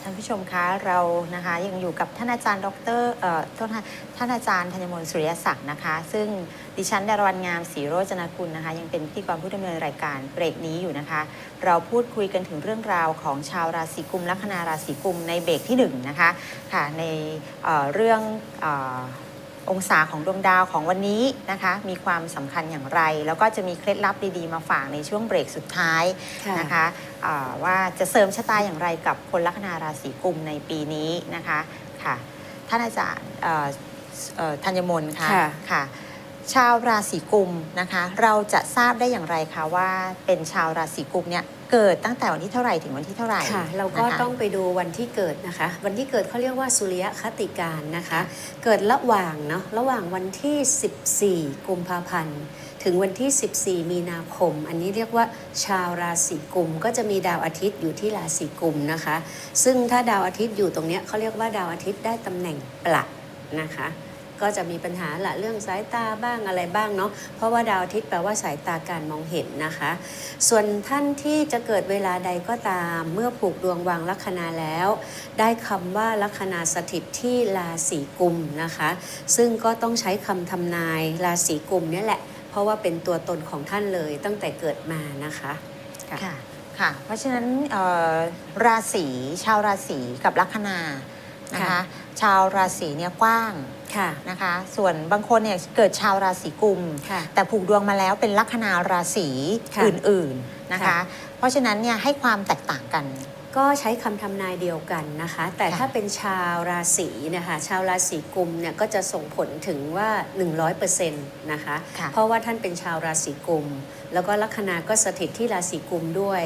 ท่านผู้ชมคะเรานะคะยังอยู่กับท่านอาจารย์ดรเอ่อโทษนะท่านอาจารย์ธัญมนต์สุริยศักดิ์นะคะ ซึ่งดิฉันดารวันงามศรีโรจนกุลนะคะ ยังเป็นพิธีกรผู้ดำเนินรายการเบรกนี้อยู่นะคะ เราพูดคุยกันถึงเรื่องราวของชาวราศีกุมลัคนาราศีกุมในเบรกที่หนึ่งนะคะค่ะในเอ่อเรื่องเออ องศาของดวงดาวของวันนี้นะคะ มีความสำคัญอย่างไร แล้วก็จะมีเคล็ดลับดีๆ มาฝากในช่วงเบรกสุดท้ายค่ะนะคะอ่าว่าจะเสริมชะตาอย่างไรกับคนลัคนาราศีกุมในปีนี้นะคะค่ะท่านอาจารย์เอ่อเอ่อธัญมนต์ค่ะค่ะ ค่ะ ชาวราศีกุมนะคะ เราจะทราบได้อย่างไรคะว่าเป็นชาวราศีกุมเนี่ยเกิดตั้งแต่วันที่เท่าไหร่ถึงวันที่เท่าไหร่ค่ะเราก็นะคะต้องไปดูวันที่เกิดนะคะ วันที่เกิดเขาเรียกว่าสุริยคติการนะคะ เกิดระหว่างเนาะระหว่างวันที่ 14 กุมภาพันธ์ ถึงวันที่ 14 มีนาคม อันนี้เรียกว่าชาวราศีกุม ก็จะมีดาวอาทิตย์อยู่ที่ราศีกุมนะคะ ซึ่งถ้าดาวอาทิตย์อยู่ตรงเนี้ยเขาเรียกว่าดาวอาทิตย์ได้ตำแหน่งปลักนะคะ ก็จะมีปัญหาละเรื่องสายตาบ้างอะไรบ้างเนาะเพราะว่าดาวอาทิตย์แปลว่าสายตาการมองเห็นนะคะ ส่วนท่านที่จะเกิดเวลาใดก็ตาม เมื่อผูกดวงวางลัคนาแล้ว ได้คำว่าลัคนาสถิตที่ราศีกุมนะคะ ซึ่งก็ต้องใช้คำทำนายราศีกุมนี่แหละ เพราะว่าเป็นตัวตนของท่านเลยตั้งแต่เกิดมานะคะค่ะค่ะ เพราะฉะนั้นราศีชาวราศีกับลัคนา นะคะค่ะชาวราศีเนี่ยกว้างค่ะนะคะ ส่วนบางคนเนี่ยเกิดชาวราศีกุมค่ะแต่ผูกดวงมาแล้วเป็นลัคนาราศีค่ะอื่นๆนะคะค่ะเพราะฉะนั้นเนี่ยให้ความแตกต่างกัน ก็ใช้คำทำนายเดียวกันนะคะ แต่ค่ะถ้าเป็นชาวราศีนะคะชาวราศีกุมเนี่ยก็จะส่งผลถึงว่า 100%นะคะค่ะเพราะว่าท่านเป็นชาวราศีกุม แล้วก็ลัคนาก็สถิตที่ราศีกุมด้วย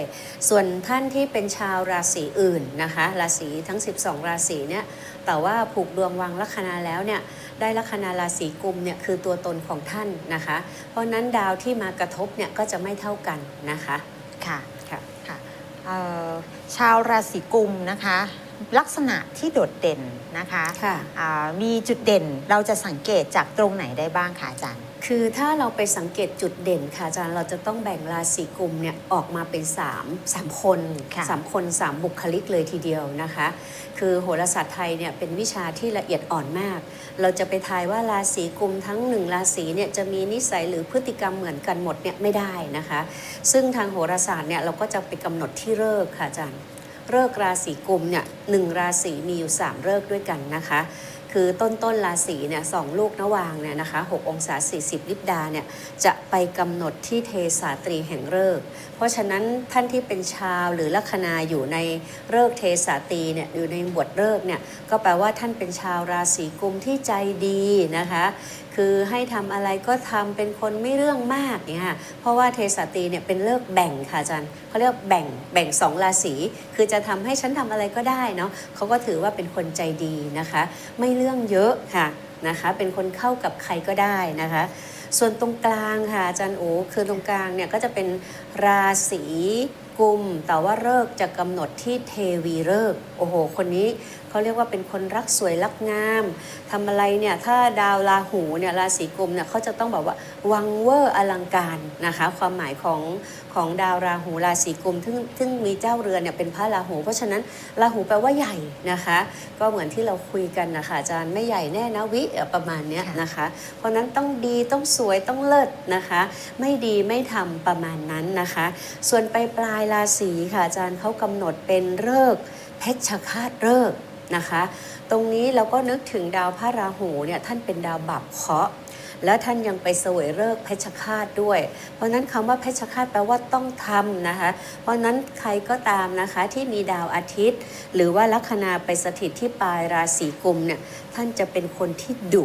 ส่วนท่านที่เป็นชาวราศีอื่นนะคะราศีทั้ง 12 ราศีเนี่ยแต่ว่าผูกดวงวางลัคนาแล้วเนี่ยได้ลัคนาราศีกุมเนี่ยคือตัวตนของท่านนะคะ เพราะฉะนั้นดาวที่มากระทบเนี่ยก็จะไม่เท่ากันนะคะค่ะค่ะค่ะเอ่อ ชาวราศีกุมนะคะ ลักษณะที่โดดเด่นนะคะค่ะอ่ามีจุดเด่นเราจะสังเกตจากตรงไหนได้บ้างคะอาจารย์ คือถ้าเราไปสังเกตจุดเด่นค่ะอาจารย์เราจะต้องแบ่งราศีกุมเนี่ยออกมาเป็น 3 3 คนค่ะสามคนสามบุคลิกเลยทีเดียวนะคะ คือโหราศาสตร์ไทยเนี่ยเป็นวิชาที่ละเอียดอ่อนมาก เราจะไปทายว่าราศีกุมทั้งหนึ่งราศีเนี่ยจะมีนิสัยหรือพฤติกรรมเหมือนกันหมดเนี่ยไม่ได้นะคะ ซึ่งทางโหราศาสตร์เนี่ยเราก็จะไปกำหนดที่เลิกษ์ค่ะอาจารย์เลิกษ์ราศีกุมเนี่ยหนึ่งราศีมีอยู่ 3เลิกษ์ด้วยกันนะคะ คือต้นต้นราศีเนี่ยสองลูกนวางเนี่ยนะคะ6องศา 40 ลิบดาเนี่ยจะไปกำหนดที่เทสาตรีแห่งเลิกเพราะฉะนั้นท่านที่เป็นชาวหรือลัคนาอยู่ในเลิกเทสาตรีเนี่ยอยู่ในบทเลิกเนี่ยก็แปลว่าท่านเป็นชาวราศีกุมที่ใจดีนะคะ คือให้ทำอะไรก็ทำเป็นคนไม่เรื่องมากเนี่ยเพราะว่าเทสตีเนี่ยเป็นเลิกแบ่งค่ะอาจารย์เขาเรียกแบ่งแบ่งสองราศีคือจะทำให้ฉันทำอะไรก็ได้เนาะเขาก็ถือว่าเป็นคนใจดีนะคะ ไม่เรื่องเยอะค่ะนะคะเป็นคนเข้ากับใครก็ได้นะคะส่วนตรงกลางค่ะอาจารย์โอคือตรงกลางเนี่ยก็จะเป็นราศีกุมแต่ว่าเลิกจะกำหนดที่เทวีเลิกโอ้โห คนนี้เขาเรียกว่าเป็นคนรักสวยรักงามทำอะไรเนี่ยถ้าดาวราหูเนี่ยราศีกุมเนี่ยเขาจะต้องแบบว่าวังเวอร์อลังการนะคะความหมายของของดาวราหูราศีกุมซึ่งซึ่งมีเจ้าเรือนเนี่ยเป็นพระราหู เพราะฉะนั้นราหูแปลว่าใหญ่นะคะ ก็เหมือนที่เราคุยกันนะคะอาจารย์ไม่ใหญ่แน่นะวิประมาณเนี้ยนะคะ เพราะนั้นต้องดีต้องสวยต้องเลิศนะคะ ไม่ดีไม่ทำประมาณนั้นนะคะ ส่วนไปปลายราศีค่ะอาจารย์เขากำหนดเป็นเลิกษ์เพชฌฆาตเลิกษ์ นะคะ ตรงนี้เราก็นึกถึงดาวพระราหูเนี่ยท่านเป็นดาวบับเคราะห์แล้วท่านยังไปเสวยเลิกษ์เพชฌฆาตด้วย เพราะนั้นคำว่าเพชฌฆาตแปลว่าต้องทำนะคะ เพราะนั้นใครก็ตามนะคะที่มีดาวอาทิตย์ หรือว่าลัคนาไปสถิตที่ปลายราศีกุมเนี่ยท่านจะเป็นคนที่ดุ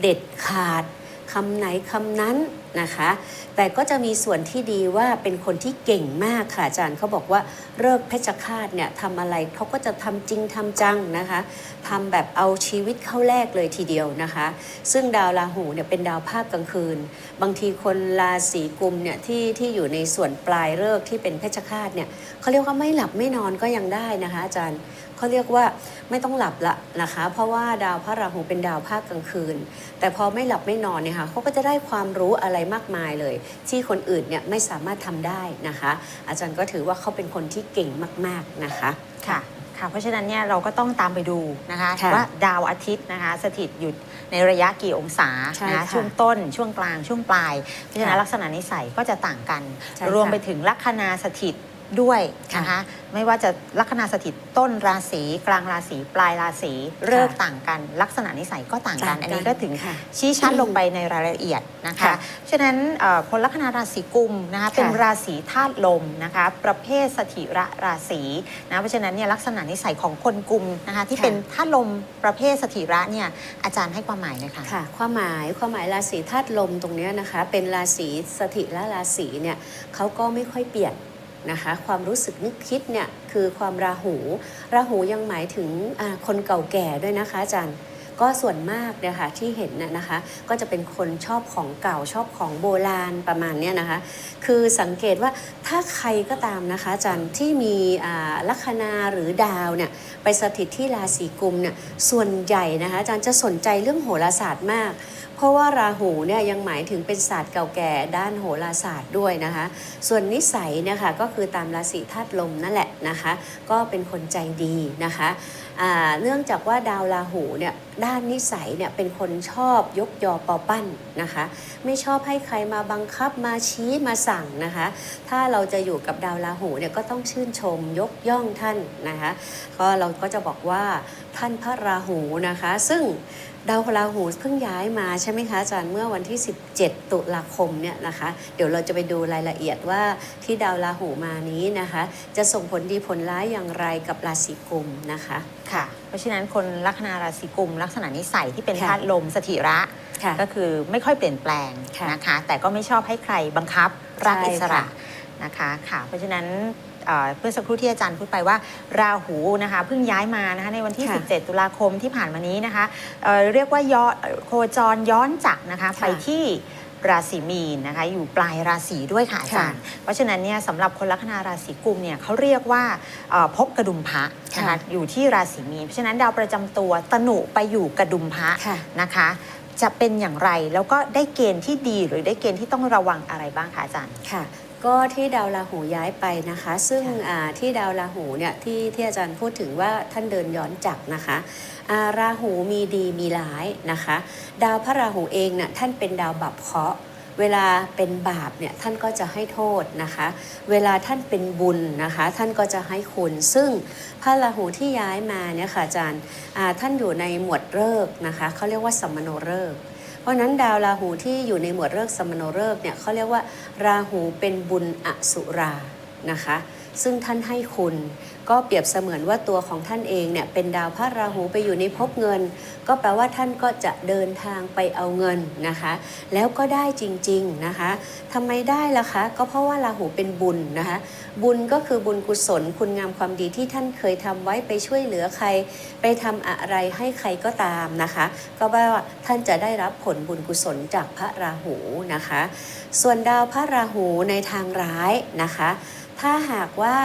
เด็ดขาด คำไหนคำนั้นนะคะ แต่ก็จะมีส่วนที่ดีว่าเป็นคนที่เก่งมากค่ะอาจารย์เขาบอกว่าเลิกเพชฌฆาตเนี่ยทำอะไรเขาก็จะทำจริงทำจังนะคะทำแบบเอาชีวิตเข้าแลกเลยทีเดียวนะคะ ซึ่งดาวราหูเนี่ยเป็นดาวภาคกลางคืน บางทีคนราศีกุมเนี่ยที่ที่อยู่ในส่วนปลายเลิกที่เป็นเพชฌฆาตเนี่ยเขาเรียกว่าไม่หลับไม่นอนก็ยังได้นะคะอาจารย์ เขาเรียกว่าไม่ต้องหลับละนะคะ เพราะว่าดาวพระราหูเป็นดาวภาคกลางคืน แต่พอไม่หลับไม่นอนเนี่ยค่ะเขาก็จะได้ความรู้อะไรมากมายเลย ที่คนอื่นเนี่ยไม่สามารถทำได้นะคะ อาจารย์ก็ถือว่าเขาเป็นคนที่เก่งมาก ๆนะคะค่ะค่ะเพราะฉะนั้นเนี่ยเราก็ต้องตามไปดูนะคะค่ะว่าดาวอาทิตย์นะคะสถิตอยู่ในระยะกี่องศาใช่นะคะค่ะช่วงต้นช่วงกลางช่วงปลาย เพราะฉะนั้นค่ะลักษณะนิสัยก็จะต่างกันใช่ค่ะรวมไปถึงลัคนาสถิต ด้วยนะคะไม่ว่าจะลัคนาสถิตต้นราศีกลางราศีปลายราศีเลิกษ์ต่างกัน ลักษณะนิสัยก็ต่างกัน อันนี้ก็ถึงค่ะชี้ชัดลงไปในรายละเอียดนะคะค่ะฉะนั้นเอ่อคนลัคนาราศีกุมนะคะเป็นราศีธาตุลมนะคะประเภทสถิระราศีนะเพราะฉะนั้นเนี่ยลักษณะนิสัยของคนกุมนะคะที่ค่ะเป็นธาตุลมประเภทสถิระเนี่ยอาจารย์ให้ความหมายหน่อยค่ะค่ะความหมายความหมายราศีธาตุลมตรงเนี้ยนะคะเป็นราศีสถิและราศีเนี่ยเขาก็ไม่ค่อยเปลี่ยน นะคะความรู้สึกนึกคิดเนี่ยคือความราหู ราหูยังหมายถึงคนเก่าแก่ด้วยนะคะอาจารย์ ก็ส่วนมากเนี่ยค่ะที่เห็นน่ะนะคะ ก็จะเป็นคนชอบของเก่าชอบของโบราณประมาณเนี้ยนะคะ คือสังเกตว่าถ้าใครก็ตามนะคะจารย์ที่มีอ่าลัคนาหรือดาวเนี่ยไปสถิตที่ราศีกุมเนี่ยส่วนใหญ่นะคะจารย์จะสนใจเรื่องโหราศาสตร์มาก เพราะว่าราหูเนี่ยยังหมายถึงเป็นศาสตร์เก่าแก่ด้านโหราศาสตร์ด้วยนะคะ ส่วนนิสัยเนี่ยค่ะก็คือตามราศีธาตุลมนั่นแหละนะคะ ก็เป็นคนใจดีนะคะ เนื่องจากว่าดาวราหูเนี่ยด้านนิสัยเนี่ยเป็นคนชอบยกยอปอปั้นนะคะ ไม่ชอบให้ใครมาบังคับมาชี้มาสั่งนะคะ ถ้าเราจะอยู่กับดาวราหูเนี่ยก็ต้องชื่นชมยกย่องท่านนะคะก็เราก็จะบอกว่าท่านพระราหูนะคะ ซึ่ง ดาวราหูเพิ่งย้ายมาใช่ไหมคะอาจารย์เมื่อวันที่ 17 ตุลาคมเนี่ยนะคะ เดี๋ยวเราจะไปดูรายละเอียดว่าที่ดาวราหูมานี้นะคะ จะส่งผลดีผลร้ายอย่างไรกับราศีกุมนะคะค่ะ เพราะฉะนั้นคนลัคนาราศีกุม ลักษณะนิสัยที่เป็นค่ะธาตุลมสถิระค่ะก็คือไม่ค่อยเปลี่ยนแปลงค่ะนะคะ แต่ก็ไม่ชอบให้ใครบังคับรักใช่อิสระค่ะนะคะค่ะ เพราะฉะนั้น เอ่อเพื่อสักครู่ที่อาจารย์พูดไปว่าราหูนะคะเพิ่งย้ายมานะคะในวันที่ ค่ะ17 ตุลาคมที่ผ่านมานี้นะคะเอ่อเรียกว่าย้อนโคจรย้อนจักรนะคะค่ะไปที่ราศีมีนนะคะอยู่ปลายราศีด้วยค่ะอาจารย์ เพราะฉะนั้นเนี่ยสำหรับคนลัคนาราศีกุมเนี่ยเขาเรียกว่าเอ่อพบกระดุมพระนะคะค่ะอยู่ที่ราศีมีนเพราะฉะนั้นดาวประจำตัวตนุไปอยู่กระดุมพระ ค่ะ นะคะ จะเป็นอย่างไรแล้วก็ได้เกณฑ์ที่ดีหรือได้เกณฑ์ที่ต้องระวังอะไรบ้างคะอาจารย์ ค่ะ ก็ที่ดาวราหูย้ายไปนะคะ ซึ่งค่ะอ่าที่ดาวราหูเนี่ยที่ที่อาจารย์พูดถึงว่าท่านเดินย้อนจักรนะคะอ่าราหูมีดีมีร้ายนะคะ ดาวพระราหูเองเนี่ยท่านเป็นดาวบับเคราะห์เวลาเป็นบาปเนี่ยท่านก็จะให้โทษนะคะ เวลาท่านเป็นบุญนะคะ ท่านก็จะให้คุณ ซึ่งพระราหูที่ย้ายมาเนี่ยค่ะอาจารย์อ่าท่านอยู่ในหมวดเลิกษ์นะคะเขาเรียกว่าสัมมโนเลิกษ์เพ ราะนั้นดาวราหูที่อยู่ในหมวดเลิกสมโนเลิกเนี่ยเขาเรียกว่า ราหูเป็นบุญอสุรานะคะ ซึ่งท่านให้คุณ ก็เปรียบเสมือนว่าตัวของท่านเองเนี่ยเป็นดาวพระราหูไปอยู่ในภพเงิน ก็แปลว่าท่านก็จะเดินทางไปเอาเงินนะคะ แล้วก็ได้จริงๆนะคะทำไมได้ล่ะคะ ก็เพราะว่าราหูเป็นบุญนะคะ บุญก็คือบุญกุศล คุณงามความดีที่ท่านเคยทำไว้ไปช่วยเหลือใคร ไปทำอะไรให้ใครก็ตามนะคะ ก็แปลว่าท่านจะได้รับผลบุญกุศลจากพระราหูนะคะ ส่วนดาวพระราหูในทางร้ายนะคะ ถ้าหากว่า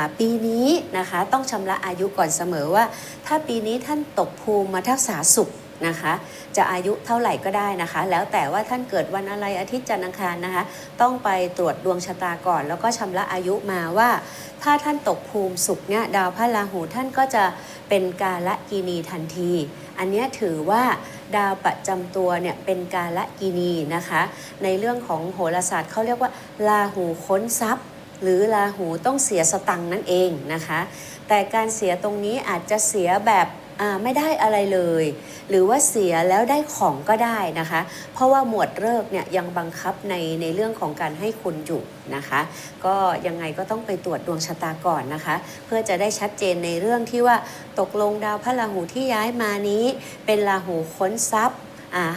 าปีนี้นะคะต้องชำระอายุก่อนเสมอว่า ถ้าปีนี้ท่านตกภูมิมาทักษาสุขนะคะจะอายุเท่าไหร่ก็ได้นะคะ แล้วแต่ว่าท่านเกิดวันอะไรอาทิตย์จันทร์อังคารนะคะ ต้องไปตรวจดวงชะตาก่อน แล้วก็ชำระอายุมาว่า ถ้าท่านตกภูมิสุขเนี่ยดาวพระราหูท่านก็จะเป็นกาละกินีทันที อันนี้ถือว่าดาวประจำตัวเนี่ยเป็นกาละกินีนะคะ ในเรื่องของโหราศาสตร์เขาเรียกว่าราหูค้นทรัพย์ หรือราหูต้องเสียสตังนั่นเองนะคะ แต่การเสียตรงนี้อาจจะเสียแบบไม่ได้อะไรเลย หรือว่าเสียแล้วได้ของก็ได้นะคะ เพราะว่าหมวดเลิกเนี่ยยังบังคับในในเรื่องของการให้คุณอยู่นะคะ ก็ยังไงก็ต้องไปตรวจดวงชะตาก่อนนะคะ เพื่อจะได้ชัดเจนในเรื่องที่ว่าตกลงดาวพระราหูที่ย้ายมานี้ เป็นราหูค้นทรัพย์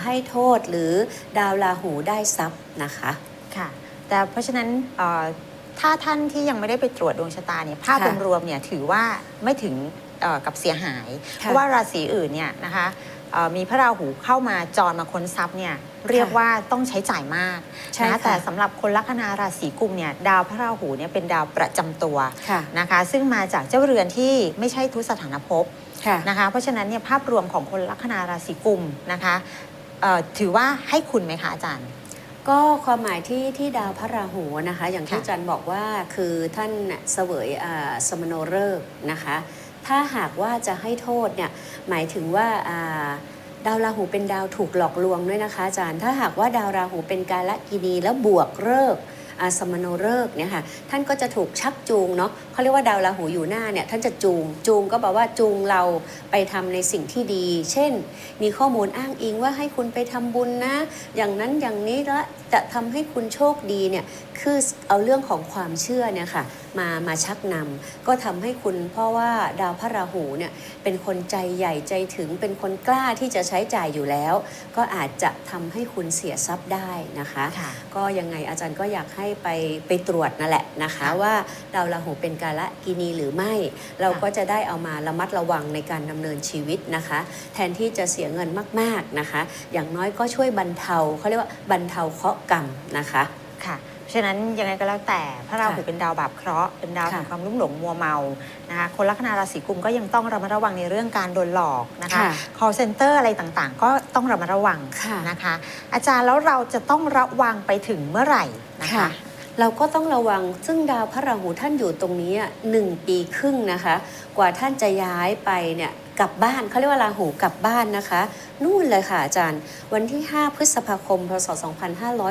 ให้โทษหรือดาวราหูได้ทรัพย์นะคะค่ะแต่เพราะฉะนั้น ถ้าท่านที่ยังไม่ได้ไปตรวจดวงชะตาเนี่ยภาพค่ะรวมๆเนี่ยถือว่าไม่ถึงเอ่อกับเสียหาย เพค่ะราะว่าราศีอื่นเนี่ยนะคะเอ่อมีพระราหูเข้ามาจรมาค้นทรัพย์เนี่ยเรียกว่าต้องใช้จ่ายมากใช่นะค่ะแต่สำหรับคนลัคนาราศีกุมเนี่ยดาวพระราหูเนี่ยเป็นดาวประจำตัวค่ะนะคะ ซึ่งมาจากเจ้าเรือนที่ไม่ใช่ทุสถานภพค่ะนะคะเพราะฉะนั้นเนี่ยภาพรวมของคนลัคนาราศีกุมนะคะเอ่อถือว่าให้คุณไหมคะอาจารย์ ก็ความหมายที่ที่ดาวพระราหูนะคะ อย่างที่ค่ะอาจันบอกว่าคือท่านเสวยอ่าสมโนเริกษ์นะคะ ถ้าหากว่าจะให้โทษเนี่ยหมายถึงว่าดาวราหูเป็นดาวถูกหลอกลวงด้วยนะคะอาจารย์ ถ้าหากว่าดาวราหูเป็นกาลกินีแล้วบวกเลิก สมโนเลิกเนี่ยค่ะท่านก็จะถูกชักจูงเนาะเขาเรียกว่าดาวราหูอยู่หน้าเนี่ยท่านจะจูงจูงก็บอกว่าจูงเราไปทำในสิ่งที่ดี เช่น มีข้อมูลอ้างอิงว่าให้คุณไปทำบุญนะ อย่างนั้นอย่างนี้แล้วจะทำให้คุณโชคดีเนี่ยคือเอาเรื่องของความเชื่อเนี่ยค่ะ มามาชักนำก็ทำให้คุณเพราะว่าดาวพระราหูเนี่ยเป็นคนใจใหญ่ใจถึงเป็นคนกล้าที่จะใช้จ่ายอยู่แล้ว ก็อาจจะทำให้คุณเสียทรัพย์ได้นะคะค่ะก็ยังไงอาจารย์ก็อยากให้ไปไปตรวจนั่นแหละนะคะค่ะว่าดาวราหูเป็นกาละกินีหรือไม่ เราค่ะก็จะได้เอามาระมัดระวังในการดำเนินชีวิตนะคะ แทนที่จะเสียเงินมาก ๆนะคะ อย่างน้อยก็ช่วยบรรเทาเขาเรียกว่าบรรเทาเคราะห์กรรมนะคะค่ะเพราะ ฉะนั้นยังไงก็แล้วแต่พระราหูค่ะเป็นดาวบาปเคราะห์เป็นดาวค่ะแห่งความลุ่มหลงมัวเมานะคะคนลัคนาราศีกุมก็ยังต้องระมัดระวังในเรื่องการโดนหลอกนะคะค่ะ call center อะไรต่างๆ ก็ต้องระมัดระวังค่ะนะคะ อาจารย์แล้วเราจะต้องระวังไปถึงเมื่อไหร่นะคะเราก็ต้องระวังซึ่งดาวพระราหูท่านอยู่ตรงนี้อะหนึ่งปีครึ่งนะคะ กว่าท่านจะย้ายไปเนี่ยกลับบ้านเขาเรียกว่าราหูกลับบ้านนะคะ นู่นเลยค่ะอาจารย์ วันที่ 5 พฤษภาคมพศ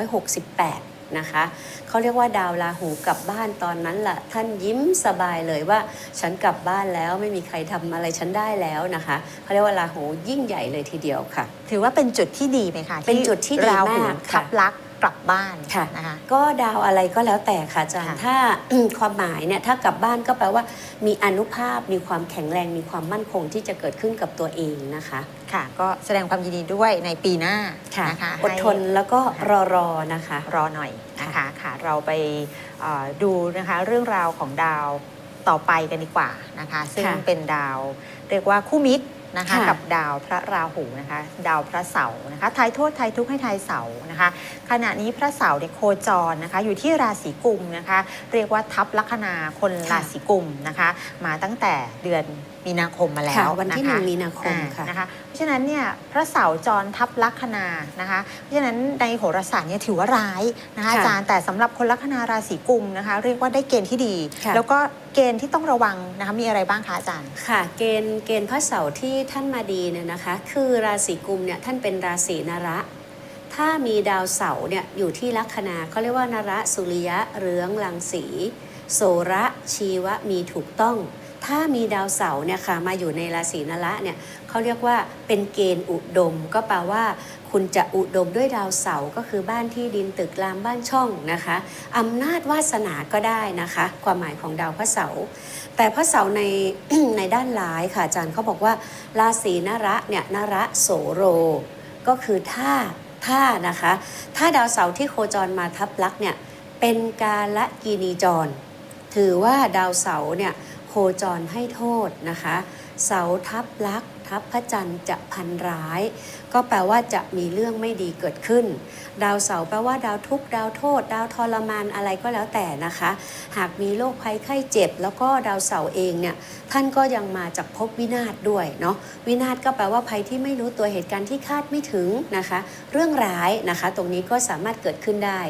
2568 นะคะเขาเรียกว่าดาวราหูกลับบ้านตอนนั้นล่ะ ท่านยิ้มสบายเลยว่า ฉันกลับบ้านแล้วไม่มีใครทำอะไรฉันได้แล้วนะคะเขาเรียกว่าราหูยิ่งใหญ่เลยทีเดียวค่ะ ถือว่าเป็นจุดที่ดีไหมคะเป็นจุดที่ดีราหูมากค่ะทับลักษณ์ กลับบ้านค่ะนะคะก็ดาวอะไรก็แล้วแต่ค่ะอาจารย์ค่ะถ้าความหมายเนี่ยถ้ากลับบ้านก็แปลว่า มีอนุภาพมีความแข็งแรงมีความมั่นคงที่จะเกิดขึ้นกับตัวเองนะคะค่ะ ก็แสดงความยินดีด้วยในปีหน้าค่ะนะคะอดทนให้แล้วก็ค่ะรอรอนะคะ รอหน่อยนะคะค่ะเราไปเอ่อดูนะคะเรื่องราวของดาวต่อไปกันดีกว่านะคะ ซึ่งค่ะเป็นดาวเรียกว่าคู่มิตร นะคะค่ะกับดาวพระราหูนะคะดาวพระเสาร์นะคะทายโทษทายทุกข์ให้ทายเสาร์นะคะ ขณะนี้พระเสาร์เนี่ยโคจรนะคะอยู่ที่ราศีกุมนะคะ เรียกว่าทับลัคนาคนราศีกุมนะคะ มาตั้งแต่เดือน มีนาคมมาแล้ค่ะววันที่ะหคะนึ่งมีนาคมอ่าค่ะนะคะเพราะฉะนั้นเนี่ยพระเสาร์จรทับลัคนานะคะเพราะฉะนั้นในโหราศาสตร์เนี่ยถือว่าร้ายนะคะค่ะอาจารย์แต่สำหรับคนลัคนาราศีกุมนะคะเรียกว่าได้เกณฑ์ที่ดีค่ะแล้วก็เกณฑ์ที่ต้องระวังนะคะมีอะไรบ้างคะอาจารย์ค่ะ เกณฑ์เกณฑ์พระเสาร์ที่ท่านมาดีเนี่ยนะคะ คือราศีกุมเนี่ยท่านเป็นราศีนระถ้ามีดาวเสาร์เนี่ยอยู่ที่ลัคนาเขาเรียกว่านระสุริยะเรืองรังสีโสระชีวะมีถูกต้อง ถ้ามีดาวเสาร์เนี่ยค่ะมาอยู่ในราศีนระเนี่ยเขาเรียกว่าเป็นเกณฑ์อุดม ก็แปลว่า คุณจะอุดมด้วยดาวเสาร์ก็คือบ้านที่ดินตึกรามบ้านช่องนะคะอำนาจวาสนาก็ได้นะคะ ความหมายของดาวพระเสาร์แต่พระเสาร์ในในด้านร้ายค่ะอาจารย์เขาบอกว่า ราศีนระเนี่ยนระโสโร ก็คือท่าท่านะคะถ้าดาวเสาร์ที่โคจรมาทับลักเนี่ยเป็นกาละกีนีจร ถือว่าดาวเสาร์เนี่ย คจรให้โทษนะคะ เสาทับลักษ ทับพระจันทร์จะพันร้าย ก็แปลว่าจะมีเรื่องไม่ดีเกิดขึ้น ดาวเสาร์แปลว่าดาวทุกข์ดาวโทษ ดาวทรมานอะไรก็แล้วแต่นะคะ หากมีโรคภัยไข้เจ็บ แล้วก็ดาวเสาร์เองเนี่ยท่านก็ยังมาจากภพวินาศด้วยเนาะวินาศก็แปลว่าภัยที่ไม่รู้ตัวเหตุการณ์ที่คาดไม่ถึงนะคะ เรื่องร้ายนะคะ ตรงนี้ก็สามารถเกิดขึ้นได้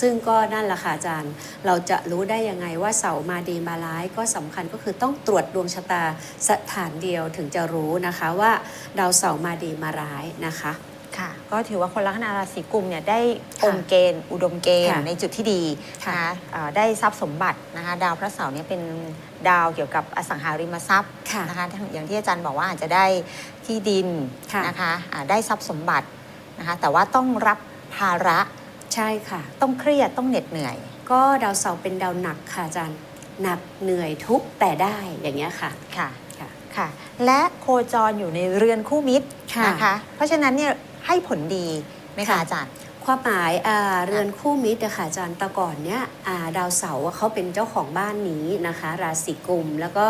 ซึ่งก็นั่นแหละค่ะอาจารย์ เราจะรู้ได้ยังไงว่าเสาร์มาดีมาร้ายก็สำคัญก็คือต้องตรวจดวงชะตาสถานเดียวถึงจะรู้นะคะว่าดาวเสาร์มาดีมาร้ายนะคะค่ะก็ถือว่าคนลัคนาราศีกุมเนี่ยได้ค่ะองค์เกณฑ์อุดมเกณฑ์ค่ะในจุดที่ดีค่ะนะคะเอ่อได้ทรัพย์สมบัตินะคะดาวพระเสาร์เนี่ยเป็นดาวเกี่ยวกับอสังหาริมทรัพย์ค่ะนะคะอย่างที่อาจารย์บอกว่าอาจจะได้ที่ดินค่ะนะคะอ่าได้ทรัพย์สมบัตินะคะแต่ว่าต้องรับภาระใช่ค่ะ ต้องเครียดต้องเหน็ดเหนื่อย ก็ดาวเสาร์เป็นดาวหนักค่ะอาจารย์หนักเหนื่อยทุกข์แต่ได้อย่างเงี้ยค่ะค่ะ ค่ะค่ะ และโคจรอยู่ในเรือนคู่มิตรค่ะ นะคะ เพราะฉะนั้นเนี่ยให้ผลดีไหมคะค่ะ อาจารย์ ความหมายอ่าเรือนคู่มิตรอะค่ะอาจารย์แตะก่อนเนี้ยอ่าดาวเสาร์อะเขาเป็นเจ้าของบ้านนี้นะคะ ราศีกุม แล้วก็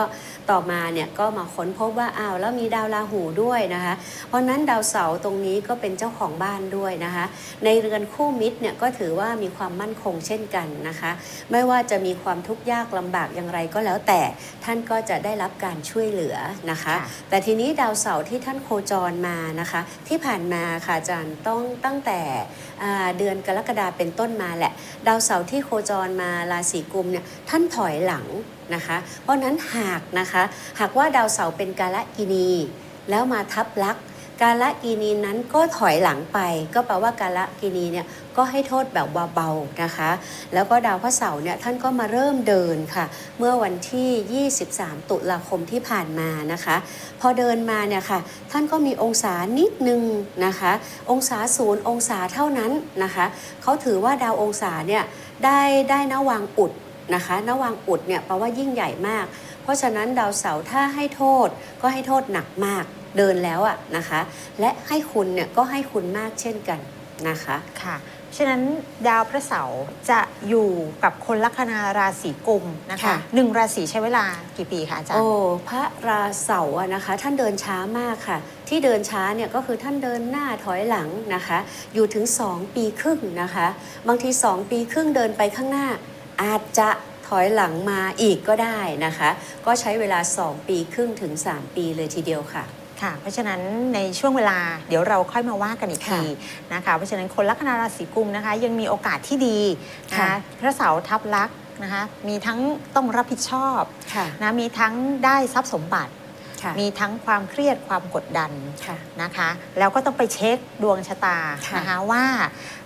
ต่อมาเนี่ยก็มาค้นพบว่าอ้าวแล้วมีดาวราหูด้วยนะคะ เพราะฉะนั้นดาวเสาร์ตรงนี้ก็เป็นเจ้าของบ้านด้วยนะคะ ในเรือนคู่มิตรเนี่ยก็ถือว่ามีความมั่นคงเช่นกันนะคะ ไม่ว่าจะมีความทุกข์ยากลำบากอย่างไรก็แล้วแต่ท่านก็จะได้รับการช่วยเหลือนะคะค่ะแต่ทีนี้ดาวเสาร์ที่ท่านโคจรมานะคะ ที่ผ่านมาค่ะอาจารย์ต้องตั้งแต่อ่าเดือนกรกฎาเป็นต้นมาแหละ ดาวเสาร์ที่โคจรมาราศีกุมเนี่ยท่านถอยหลังนะคะ เพราะนั้นหากนะคะ หากว่าดาวเสาร์เป็นกาละกินี แล้วมาทับลักษ กาละกินีนั้นก็ถอยหลังไป ก็แปลว่ากาละกินีเนี่ยก็ให้โทษแบบเบาๆนะคะ แล้วก็ดาวพระเสาร์เนี่ยท่านก็มาเริ่มเดินค่ะ เมื่อวันที่ 23 ตุลาคมที่ผ่านมานะคะ พอเดินมาเนี่ยค่ะ ท่านก็มีองศานิดนึงนะคะ องศาศูนย์องศาเท่านั้นนะคะเขาถือว่าดาวองศาเนี่ยได้ได้นวางอุดนะคะนวางอุดเนี่ยแปลว่ายิ่งใหญ่มาก เพราะฉะนั้นดาวเสาร์ถ้าให้โทษก็ให้โทษหนักมาก เดินแล้วอะนะคะ และให้คุณเนี่ยก็ให้คุณมากเช่นกันนะคะค่ะฉะนั้นดาวพระเสาร์จะอยู่กับคนลัคนาราศีกุมนะคะค่ะหนึ่งราศีใช้เวลากี่ปีคะอาจารย์ โอ้พระราเสาร์อะนะคะ ท่านเดินช้ามากค่ะ ที่เดินช้าเนี่ยก็คือท่านเดินหน้าถอยหลังนะคะ อยู่ถึง 2 ปีครึ่งนะคะ บางที 2 ปีครึ่งเดินไปข้างหน้า อาจจะถอยหลังมาอีกก็ได้นะคะ ก็ใช้เวลา 2 ปีครึ่งถึง 3 ปีเลยทีเดียวค่ะ ค่ะ เพราะฉะนั้นในช่วงเวลาเดี๋ยวเราค่อยมาว่ากันอีกค่ะทีนะคะเพราะฉะนั้นคนลัคนาราศีกุมนะคะ ยังมีโอกาสที่ดีนะค่ะคะพระเสาร์ทับลักษณ์นะคะมีทั้งต้องรับผิดชอบค่ะนะมีทั้งได้ทรัพย์สมบัติค่ะมีทั้งความเครียดความกดดันค่ะนะคะ แล้วก็ต้องไปเช็คดวงชะตาค่ะนะคะว่า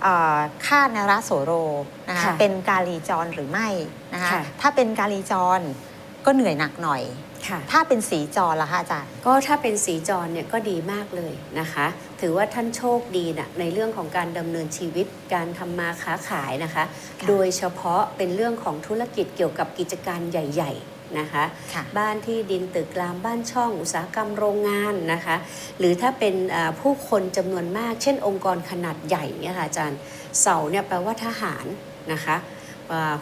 เอ่อค่านรโสโรนะคะค่ะเป็นกาลีจรหรือไม่นะคะค่ะถ้าเป็นกาลีจร ก็เหนื่อยหนักหน่อย ค่ะ ถ้าเป็นสีจรล่ะคะอาจารย์ ก็ถ้าเป็นสีจรเนี่ยก็ดีมากเลยนะคะ ถือว่าท่านโชคดีนะในเรื่องของการดำเนินชีวิตการทำมาค้าขายนะคะ ค่ะ โดยเฉพาะเป็นเรื่องของธุรกิจเกี่ยวกับกิจการใหญ่ๆนะคะ ค่ะ บ้านที่ดินตึกรามบ้านช่องอุตสาหกรรมโรงงานนะคะ หรือถ้าเป็นอ่าผู้คนจำนวนมาก เช่นองค์กรขนาดใหญ่เนี่ยค่ะอาจารย์เสาเนี่ยแปลว่าทหารนะคะอ่า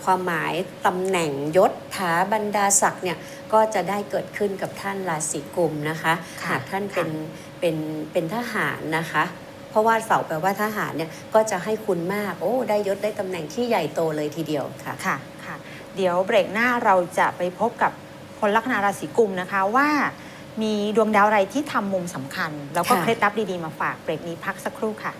ความหมายตำแหน่งยศถาบรรดาศักดิ์เนี่ยก็จะได้เกิดขึ้นกับท่านราศีกุมนะคะค่ะหากท่านค่ะเป็นเป็นเป็นทหารนะคะ เพราะว่าเสาแปลว่าทหารเนี่ยก็จะให้คุณมากโอ้ได้ยศได้ตำแหน่งที่ใหญ่โตเลยทีเดียวค่ะค่ะค่ะ เดี๋ยวเบรกหน้าเราจะไปพบกับคนลัคนาราศีกุมนะคะว่ามีดวงดาวอะไรที่ทำมุมสำคัญ แล้วก็ค่ะเคล็ดลับดีๆมาฝากเบรกนี้พักสักครู่ค่ะ